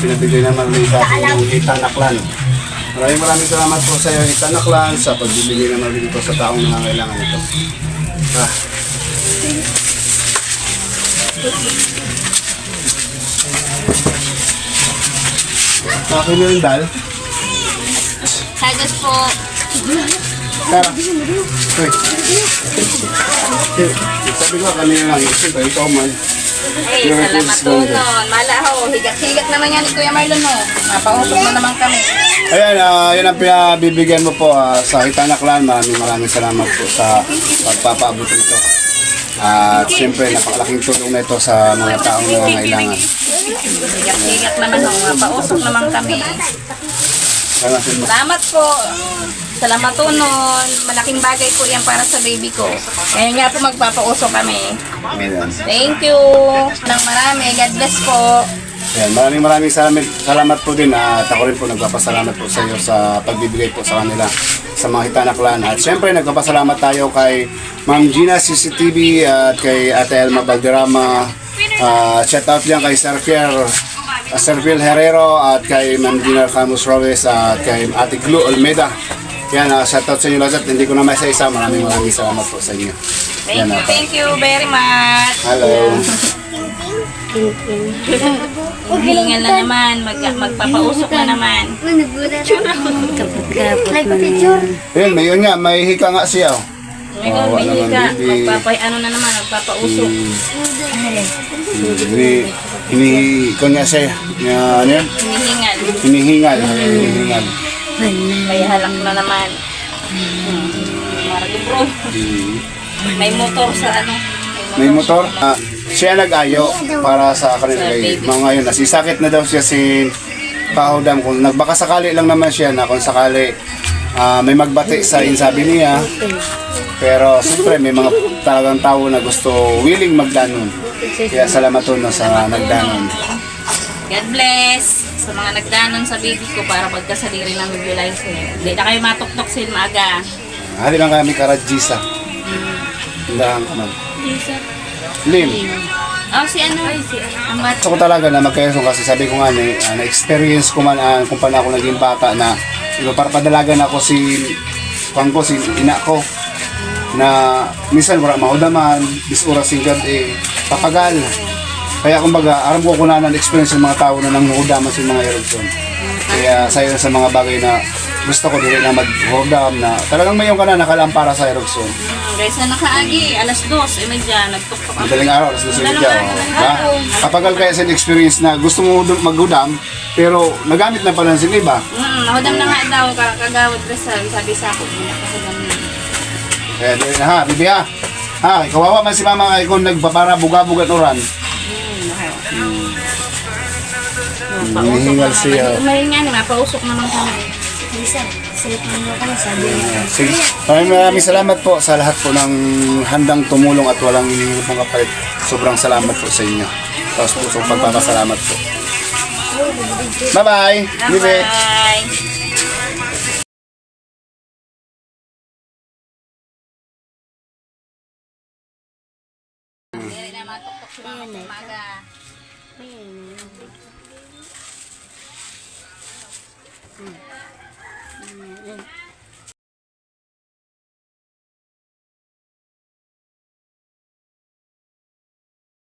pinabigay naman ni Daddy yung Itanaklan. Maraming maraming salamat po sa iyo, Itanaklan, sa pagbibigay naman dito sa taong nangangailangan ito. Ah. Akin na yung dal. Sagos po. Tara. Uy. Sabi ko kanina lang, siyempre ikaw man. Ay, salamat po nun. Mala ho, higat-higat naman yan ni Kuya Marlon ho. Mapahusok na naman kami. Ayan, ah, yun ang pinabibigyan mo po ah, sa Hitanaklan. Maraming maraming salamat po sa pagpapaabot nito. At siyempre, napakalaking tulong na ito sa mga taong nangangailangan. Higat-higat naman ho. Mapahusok naman kami. Salamat po. Salamat po nun. Malaking bagay po yan para sa baby ko. Kaya nga po magpapausok kami. Thank you. Nang marami. God bless po. Ayan, maraming maraming salamat, salamat po din at ako rin po nagpapasalamat po sa iyo sa pagbibigay po sa kanila sa mga hitanaklan. At syempre nagpapasalamat tayo kay Ma'am Gina CCTV at kay Ate Elma Valderrama. Uh, shout out yan kay Sir Pierre uh, Sir Phil Herrero at kay Ma'am Gina Camus Robles at kay Ate Glu Olmeda. Yan, uh, shout out sa inyo lahat. Hindi ko na may isa-isa. Maraming maraming salamat po sa inyo. Thank Yan, you, ah. thank you very much. Hello. Hihingal na naman, mag, magpapausok na naman. Nagpa-picture. Ayun, may yun nga, may hika nga siya. oh. Ngayon, Kawawa may naman, baby. Magpapay, ano na naman, magpapausok. Ini, ini, ikaw niya siya, uh, ano yan? Hinihingal. Hinihingal, hinihingal. May halak na naman. Hmm. Marami bro. May motor sa ano. May motor. Ah, siya nag-ayo para sa kanila kay mga ngayon. Nasisakit na daw siya si Kahodam. Kung nagbaka sakali lang naman siya na kung sakali ah, may magbati sa insabi niya. Pero siyempre may mga talagang tao na gusto willing magdanon. Kaya salamat to no, sa nagdanon. God bless sa mga nagdanon sa baby ko para pagkasaliri ng visualize Hindi na kayo matuktok sin maaga. Hali lang kami karadjisa. Tindahan ko man. Lim. Oh, si ano? si Ang bat. Gusto ko talaga na magkayason kasi sabi ko nga na, ah, na-experience ko man ah, kung paano ako naging bata na iba para padalagan ako si kwan ko, si ina ko na minsan wala mahudaman, bis oras yung gabi, papagal. Kaya kumbaga, aram ko kunanan experience ng mga tao na nang mahudaman sa mga eruption. Kaya sa sa mga bagay na gusto ko din na mag-hordam na talagang mayroon ka na nakalampara sa eruption. Hmm, guys, na nakaagi, alas dos, eh may dyan, nagtuktok ako. Madaling araw, alas 12 Madaling siya. araw, Oh. kaya sa experience na gusto mo maghudam, pero nagamit na pala sa iba. Hmm, nahudam na nga daw, ka- kagawad Rizal, sabi sa ako, hindi nakahudam na. Kaya di na ha, bibi ha. Ha, kawawa man si mama kung nagpapara buga-buga at oran. Hmm. Hinihingal siya. Umahinga ni, mapausok naman kami. Silip sabi niya. Sige. Maraming maraming salamat po sa lahat po ng handang tumulong at walang hinihingit ng kapalit. Sobrang salamat po sa inyo. Tapos po sa pagpapasalamat po. Bye-bye. Bibi. Bye! Hindi na matuktok si mama sa umaga.